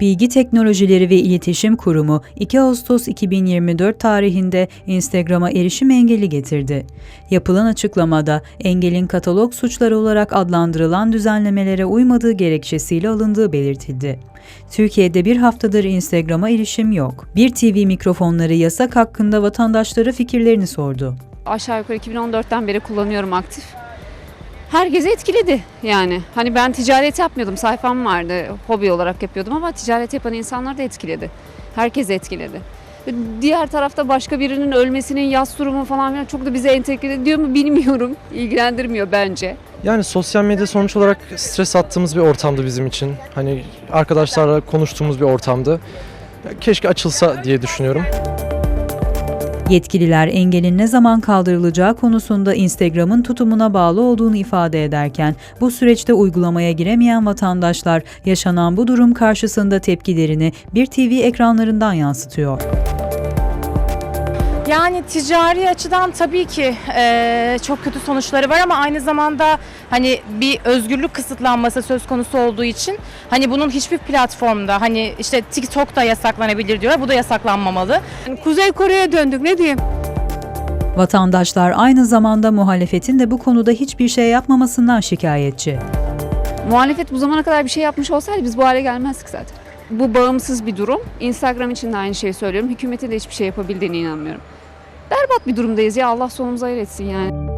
Bilgi Teknolojileri ve İletişim Kurumu 2 Ağustos 2024 tarihinde Instagram'a erişim engeli getirdi. Yapılan açıklamada engelin katalog suçları olarak adlandırılan düzenlemelere uymadığı gerekçesiyle alındığı belirtildi. Türkiye'de bir haftadır Instagram'a erişim yok. Bir TV mikrofonları yasak hakkında vatandaşlara fikirlerini sordu. aşağı yukarı 2014'ten beri kullanıyorum aktif. Herkesi etkiledi yani. Hani ben ticaret yapmıyordum, sayfam vardı, hobi olarak yapıyordum ama ticaret yapan insanlar da etkiledi. Herkes etkiledi. Diğer tarafta başka birinin ölmesinin yas durumu falan filan çok da bize entegre ediyor mu bilmiyorum. İlgilendirmiyor bence. Yani sosyal medya sonuç olarak stres attığımız bir ortamdı bizim için. Hani arkadaşlarla konuştuğumuz bir ortamdı. Keşke açılsa diye düşünüyorum. Yetkililer engelin ne zaman kaldırılacağı konusunda Instagram'ın tutumuna bağlı olduğunu ifade ederken bu süreçte uygulamaya giremeyen vatandaşlar yaşanan bu durum karşısında tepkilerini bir TV ekranlarından yansıtıyor. Yani ticari açıdan tabii ki eee, çok kötü sonuçları var ama aynı zamanda hani bir özgürlük kısıtlanması söz konusu olduğu için hani bunun hiçbir platformda hani işte TikTok da yasaklanabilir diyorlar. Bu da yasaklanmamalı. Kuzey Kore'ye döndük ne diyeyim? Vatandaşlar aynı zamanda muhalefetin de bu konuda hiçbir şey yapmamasından şikayetçi. Muhalefet bu zamana kadar bir şey yapmış olsaydı biz bu hale gelmezdik zaten. Bu bağımsız bir durum. Instagram için de aynı şeyi söylüyorum. Hükümetin de hiçbir şey yapabildiğine inanmıyorum. Berbat bir durumdayız ya Allah sonumuzu hayır etsin yani.